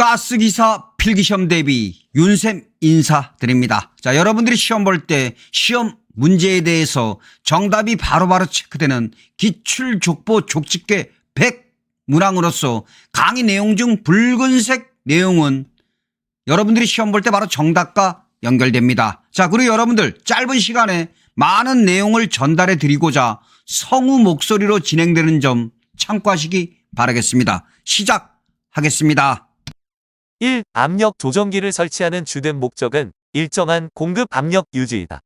가스기사 필기시험 대비 윤쌤 인사드립니다. 자, 여러분들이 시험 볼 때 시험 문제에 대해서 정답이 바로 바로 체크되는 기출족보 족집게 100 문항으로서 강의 내용 중 붉은색 내용은 여러분들이 시험 볼 때 바로 정답과 연결됩니다. 자, 그리고 여러분들 짧은 시간에 많은 내용을 전달해 드리고자 성우 목소리로 진행되는 점 참고하시기 바라겠습니다. 시작하겠습니다. 1. 압력 조정기를 설치하는 주된 목적은 일정한 공급 압력 유지이다.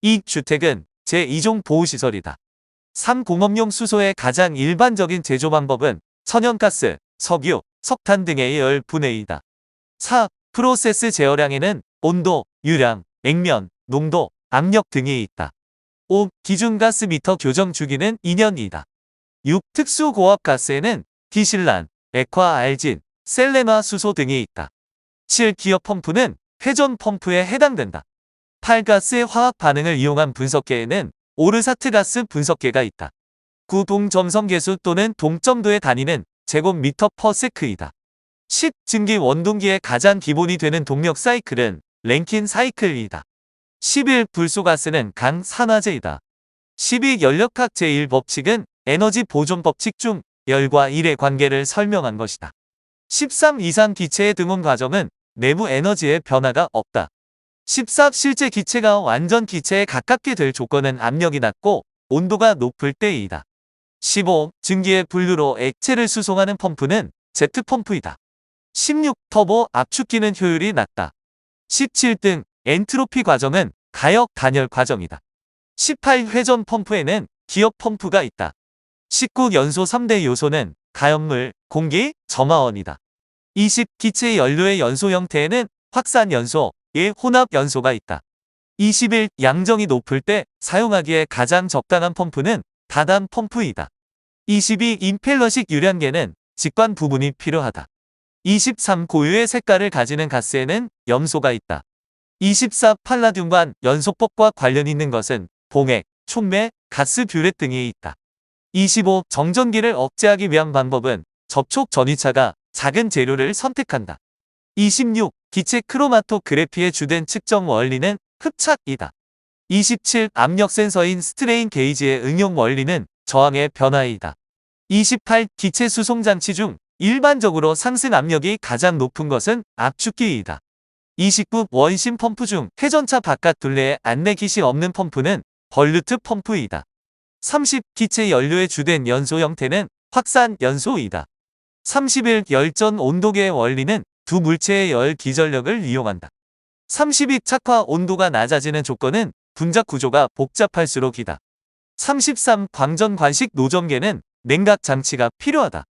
2. 주택은 제2종 보호시설이다. 3. 공업용 수소의 가장 일반적인 제조 방법은 천연가스, 석유, 석탄 등의 열 분해이다. 4. 프로세스 제어량에는 온도, 유량, 액면, 농도, 압력 등이 있다. 5. 기준가스 미터 교정 주기는 2년이다. 6. 특수고압 가스에는 디실란, 액화 알진, 셀레나 수소 등이 있다. 7. 기업 펌프는 회전 펌프에 해당된다. 8. 가스의 화학 반응을 이용한 분석계에는 오르사트 가스 분석계가 있다. 9. 동점성계수 또는 동점도의 단위는 제곱미터 퍼세크이다. 10. 증기 원동기의 가장 기본이 되는 동력 사이클은 랭킨 사이클이다. 11. 불소가스는 강산화제이다. 12. 연력학 제1 법칙은 에너지 보존 법칙 중 열과 일의 관계를 설명한 것이다. 13. 이상 기체의 등온 과정은 내부 에너지의 변화가 없다. 14. 실제 기체가 완전 기체에 가깝게 될 조건은 압력이 낮고 온도가 높을 때이다. 15. 증기의 분류로 액체를 수송하는 펌프는 제트 펌프이다. 16. 터보 압축기는 효율이 낮다. 17. 등 엔트로피 과정은 가역 단열 과정이다. 18. 회전 펌프에는 기업 펌프가 있다. 19. 연소 3대 요소는 가연물, 공기, 점화원이다. 20. 기체 연료의 연소 형태에는 확산 연소, 의 혼합 연소가 있다. 21. 양정이 높을 때 사용하기에 가장 적당한 펌프는 다단 펌프이다. 22. 임펠러식 유량계는 직관 부분이 필요하다. 23. 고유의 색깔을 가지는 가스에는 염소가 있다. 24. 팔라듐관 연소법과 관련 있는 것은 봉액, 촉매, 가스 뷰렛 등이 있다. 25. 정전기를 억제하기 위한 방법은 접촉 전위차가 작은 재료를 선택한다. 26. 기체 크로마토그래피의 주된 측정 원리는 흡착이다. 27. 압력 센서인 스트레인 게이지의 응용 원리는 저항의 변화이다. 28. 기체 수송 장치 중 일반적으로 상승 압력이 가장 높은 것은 압축기이다. 29. 원심 펌프 중 회전차 바깥 둘레에 안내깃이 없는 펌프는 벌루트 펌프이다. 30. 기체 연료의 주된 연소 형태는 확산 연소이다. 31. 열전 온도계의 원리는 두 물체의 열 기전력을 이용한다. 32. 착화 온도가 낮아지는 조건은 분작 구조가 복잡할수록이다. 33. 광전 관식 노점계는 냉각 장치가 필요하다.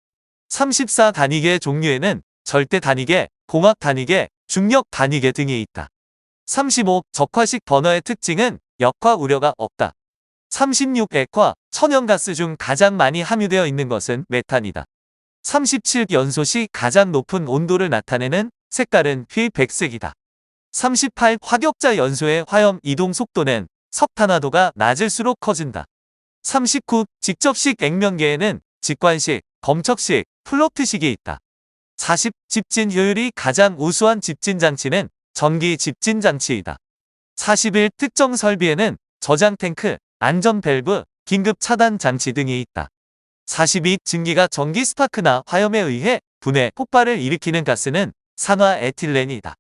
34. 단위계 종류에는 절대 단위계, 공학 단위계, 중력 단위계 등이 있다. 35. 적화식 버너의 특징은 역화 우려가 없다. 36. 액화, 천연가스 중 가장 많이 함유되어 있는 것은 메탄이다. 37. 연소 시 가장 높은 온도를 나타내는 색깔은 휘백색이다. 38. 화격자 연소의 화염 이동 속도는 석탄화도가 낮을수록 커진다. 39. 직접식 액면계에는 직관식, 검척식, 플로트식이 있다. 40. 집진 효율이 가장 우수한 집진 장치는 전기 집진 장치이다. 41. 특정 설비에는 저장 탱크, 안전 밸브, 긴급 차단 장치 등이 있다. 42. 증기가 전기 스파크나 화염에 의해 분해, 폭발을 일으키는 가스는 산화 에틸렌이다.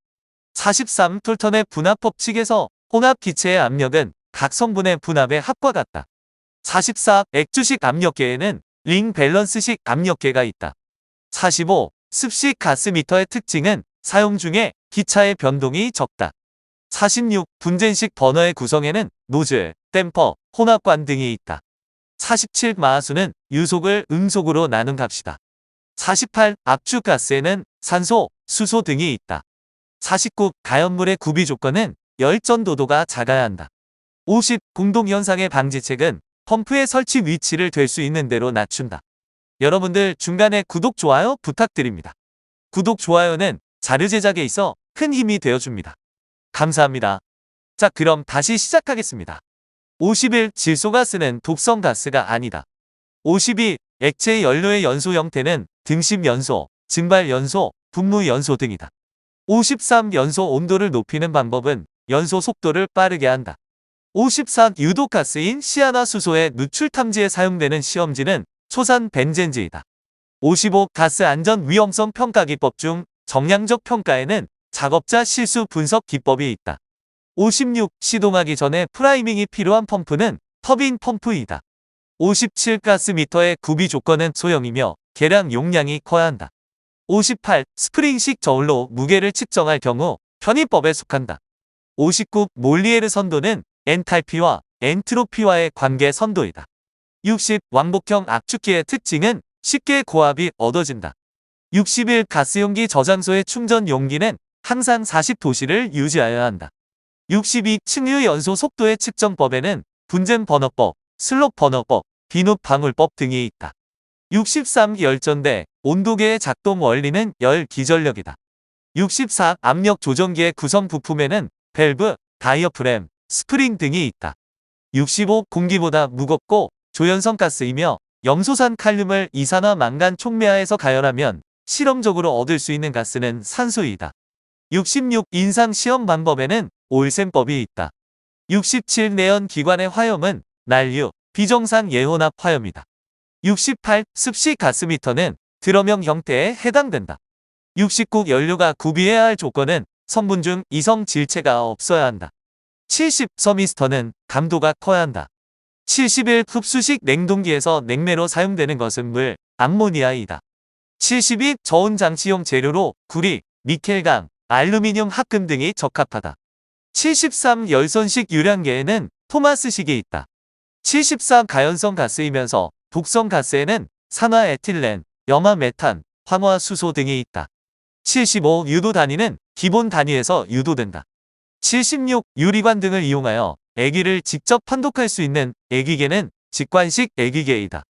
43. 톨턴의 분압 법칙에서 혼합 기체의 압력은 각 성분의 분압의 합과 같다. 44. 액주식 압력계에는 링 밸런스식 압력계가 있다. 45. 습식 가스미터의 특징은 사용 중에 기차의 변동이 적다. 46. 분젠식 버너의 구성에는 노즐, 댐퍼, 혼합관 등이 있다. 47. 마하수는 유속을 음속으로 나눈 값이다. 48. 압축가스에는 산소, 수소 등이 있다. 49. 가연물의 구비 조건은 열전 도도가 작아야 한다. 50. 공동현상의 방지책은 펌프의 설치 위치를 될 수 있는 대로 낮춘다. 여러분들 중간에 구독, 좋아요 부탁드립니다. 구독, 좋아요는 자료 제작에 있어 큰 힘이 되어줍니다. 감사합니다. 자, 그럼 다시 시작하겠습니다. 51. 질소가스는 독성 가스가 아니다. 52. 액체 연료의 연소 형태는 등심 연소, 증발 연소, 분무 연소 등이다. 53 연소 온도를 높이는 방법은 연소 속도를 빠르게 한다. 54 유독가스인 시아나수소의 누출 탐지에 사용되는 시험지는 초산 벤젠지이다. 55 가스 안전 위험성 평가 기법 중 정량적 평가에는 작업자 실수 분석 기법이 있다. 56 시동하기 전에 프라이밍이 필요한 펌프는 터빈 펌프이다. 57 가스미터의 구비 조건은 소형이며 계량 용량이 커야 한다. 58 스프링식 저울로 무게를 측정할 경우 편의법에 속한다. 59 몰리에르 선도는 엔탈피와 엔트로피와의 관계 선도이다. 60 왕복형 압축기의 특징은 쉽게 고압이 얻어진다. 61 가스용기 저장소의 충전 용기는 항상 40도씨를 유지하여야 한다. 62 층류 연소 속도의 측정법에는 분쟁 번호법, 슬롭 번호법, 비눕 방울법 등이 있다. 63 열전대, 온도계의 작동 원리는 열 기전력이다. 64 압력 조정기의 구성 부품에는 밸브, 다이어프램, 스프링 등이 있다. 65 공기보다 무겁고 조연성 가스이며 염소산 칼륨을 이산화 망간 촉매하에서 가열하면 실험적으로 얻을 수 있는 가스는 산소이다. 66 인상 시험 방법에는 올셈법이 있다. 67 내연 기관의 화염은 난류, 비정상 예혼합 화염이다. 68 습식 가스미터는 드럼형 형태에 해당된다. 69 연료가 구비해야 할 조건은 성분 중 이성 질체가 없어야 한다. 70 서미스터는 감도가 커야 한다. 71 흡수식 냉동기에서 냉매로 사용되는 것은 물, 암모니아이다. 72 저온 장치용 재료로 구리, 니켈강, 알루미늄 합금 등이 적합하다. 73 열선식 유량계에는 토마스식이 있다. 74 가연성 가스이면서 독성 가스에는 산화 에틸렌, 염화 메탄, 황화 수소 등이 있다. 75 유도 단위는 기본 단위에서 유도된다. 76 유리관 등을 이용하여 애기를 직접 판독할 수 있는 애기계는 직관식 애기계이다.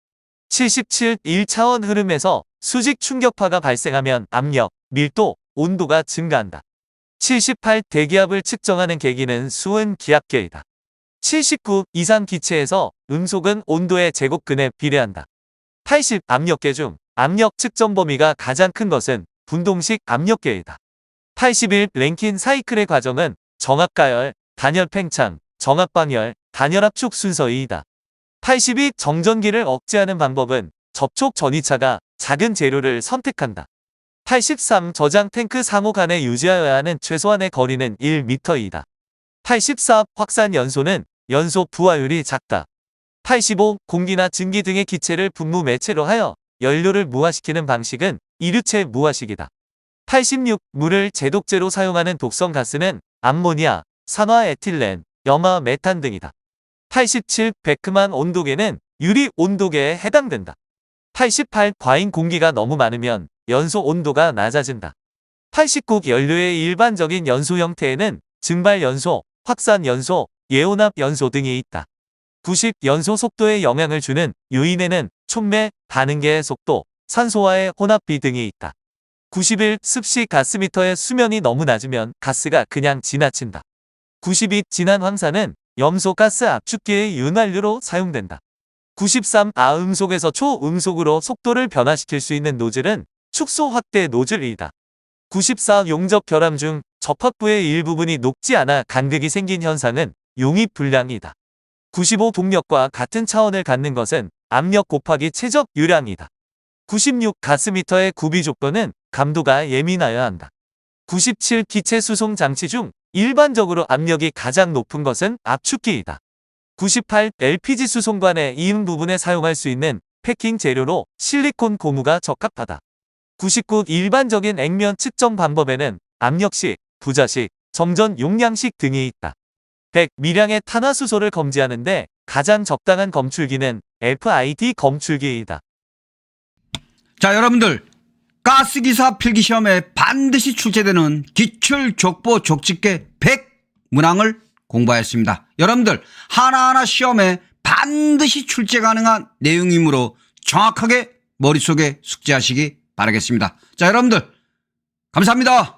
77 1차원 흐름에서 수직 충격파가 발생하면 압력, 밀도, 온도가 증가한다. 78 대기압을 측정하는 계기는 수은 기압계이다. 79 이상 기체에서 음속은 온도의 제곱근에 비례한다. 80 압력계 중 압력 측정 범위가 가장 큰 것은 분동식 압력계이다. 81 랭킨 사이클의 과정은 정압가열, 단열 팽창, 정압방열, 단열 압축 순서이다. 82 정전기를 억제하는 방법은 접촉 전이차가 작은 재료를 선택한다. 83 저장 탱크 상호 간에 유지하여야 하는 최소한의 거리는 1m이다. 84 확산 연소는 연소 부하율이 작다. 85 공기나 증기 등의 기체를 분무 매체로 하여 연료를 무화시키는 방식은 이류체 무화식이다. 86 물을 제독제로 사용하는 독성 가스는 암모니아, 산화 에틸렌, 염화 메탄 등이다. 87 베크만 온도계는 유리 온도계에 해당된다. 88 과잉 공기가 너무 많으면 연소 온도가 낮아진다. 89 연료의 일반적인 연소 형태에는 증발 연소, 확산 연소, 예온합 연소 등이 있다. 90 연소 속도에 영향을 주는 요인에는 촉매, 반응계의 속도, 산소와의 혼합비 등이 있다. 91 습식 가스미터의 수면이 너무 낮으면 가스가 그냥 지나친다. 92 진한 황사는 염소 가스 압축기의 윤활유로 사용된다. 93 아음속에서 초음속으로 속도를 변화시킬 수 있는 노즐은 축소 확대 노즐이다. 94 용접 결함 중 접합부의 일부분이 녹지 않아 간극이 생긴 현상은 용입 불량이다. 95 동력과 같은 차원을 갖는 것은 압력 곱하기 최적 유량이다. 96 가스미터의 구비 조건은 감도가 예민하여야 한다. 97 기체 수송 장치 중 일반적으로 압력이 가장 높은 것은 압축기이다. 98 LPG 수송관의 이응 부분에 사용할 수 있는 패킹 재료로 실리콘 고무가 적합하다. 99 일반적인 액면 측정 방법에는 압력식, 부자식, 점전 용량식 등이 있다. 100 미량의 탄화수소를 검지하는데 가장 적당한 검출기는 FID 검출기이다. 자, 여러분들. 가스기사 필기시험에 반드시 출제되는 기출 족보 족집계 100 문항을 공부하였습니다. 여러분들, 하나하나 시험에 반드시 출제 가능한 내용이므로 정확하게 머릿속에 숙지하시기 바라겠습니다. 자, 여러분들. 감사합니다.